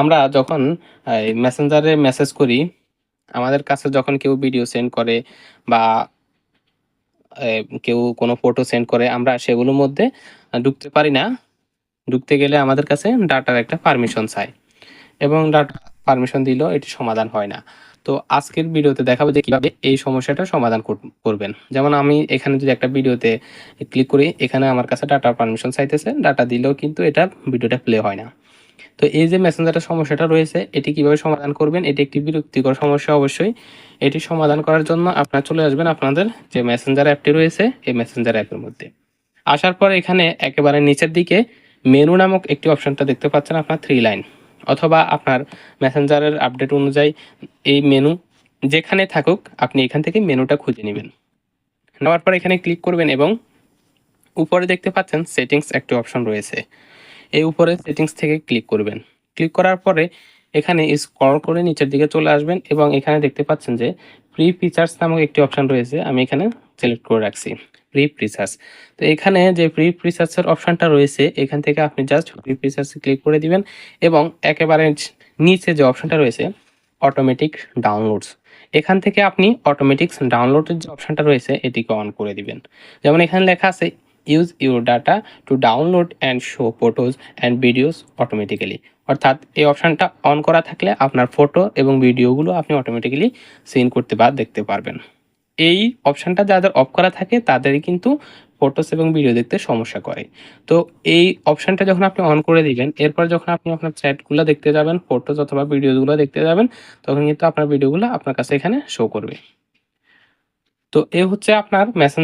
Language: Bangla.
আমরা যখন মেসেঞ্জারে মেসেজ করি, আমাদের কাছে যখন কেউ ভিডিও সেন্ড করে বা কেউ কোনো ফটো সেন্ড করে আমরা সেগুলোর মধ্যে ঢুকতে পারি না। ঢুকতে গেলে আমাদের কাছে ডাটার একটা পারমিশন চায় এবং ডাটা পারমিশন দিলেও এটি সমাধান হয় না। তো আজকের ভিডিওতে দেখাবো যে কীভাবে এই সমস্যাটা সমাধান করবেন। যেমন আমি এখানে যদি একটা ভিডিওতে ক্লিক করি, এখানে আমার কাছে ডাটার পারমিশন চাইতেছে। ডাটা দিলেও কিন্তু এটা ভিডিওটা প্লে হয় না। তো এই যে মেসেঞ্জারের সমস্যাটা রয়েছে, এটি কীভাবে সমাধান করবেন? এটি একটি বিরক্তিকর সমস্যা অবশ্যই। এটি সমাধান করার জন্য আপনারা চলে আসবেন আপনাদের যে মেসেঞ্জার অ্যাপটি রয়েছে, এই মেসেঞ্জার অ্যাপের মধ্যে। আসার পর এখানে একেবারে নিচের দিকে মেনু নামক একটি অপশনটা দেখতে পাচ্ছেন আপনার 3 লাইন অথবা আপনার মেসেঞ্জারের আপডেট অনুযায়ী এই মেনু যেখানে থাকুক আপনি এখান থেকে মেনুটা খুঁজে নিবেন। নেওয়ার পর এখানে ক্লিক করবেন এবং উপরে দেখতে পাচ্ছেন সেটিংস একটি অপশন রয়েছে। এই উপরে সেটিংস থেকে ক্লিক করবেন। ক্লিক করার পরে এখানে স্ক্রল করে নিচের দিকে চলে আসবেন এবং এখানে দেখতে পাচ্ছেন যে ফ্রি ফিচার্স নামক একটি অপশন রয়েছে। আমি এখানে সিলেক্ট করে রাখছি। Pre features. তো এখানে যে প্রি ফিচার্স এর অপশনটা রয়েছে, এখান থেকে আপনি জাস্ট প্রি ফিচার্স ক্লিক করে দিবেন এবং একেবারে নিচে যে অপশনটা রয়েছে অটোমেটিক ডাউনলোডস। এখান থেকে আপনি অটোমেটিক্স ডাউনলোডের যে অপশনটা রয়েছে, এটিকে অন করে দিবেন। যেমন এখানে লেখা আছে use your data to download and show photos and videos automatically. অর্থাৎ এই অপশনটা অন করা থাকলে আপনার ফটো এবং ভিডিওগুলো আপনি অটোমেটিক্যালি সিন করতে বা দেখতে পারবেন। এই অপশনটা যাদের অফ করা থাকে তাদেরই কিন্তু ফটোস এবং ভিডিও দেখতে সমস্যা করে। তো এই অপশনটা যখন আপনি অন করে দিবেন, এরপর যখন আপনি আপনার চ্যাটগুলা দেখতে যাবেন, ফটোস অথবা ভিডিওগুলো দেখতে যাবেন, তখন কিন্তু আপনার ভিডিওগুলা আপনার কাছে এখানে শো করবে। তো এ হচ্ছে আপনার মেসেন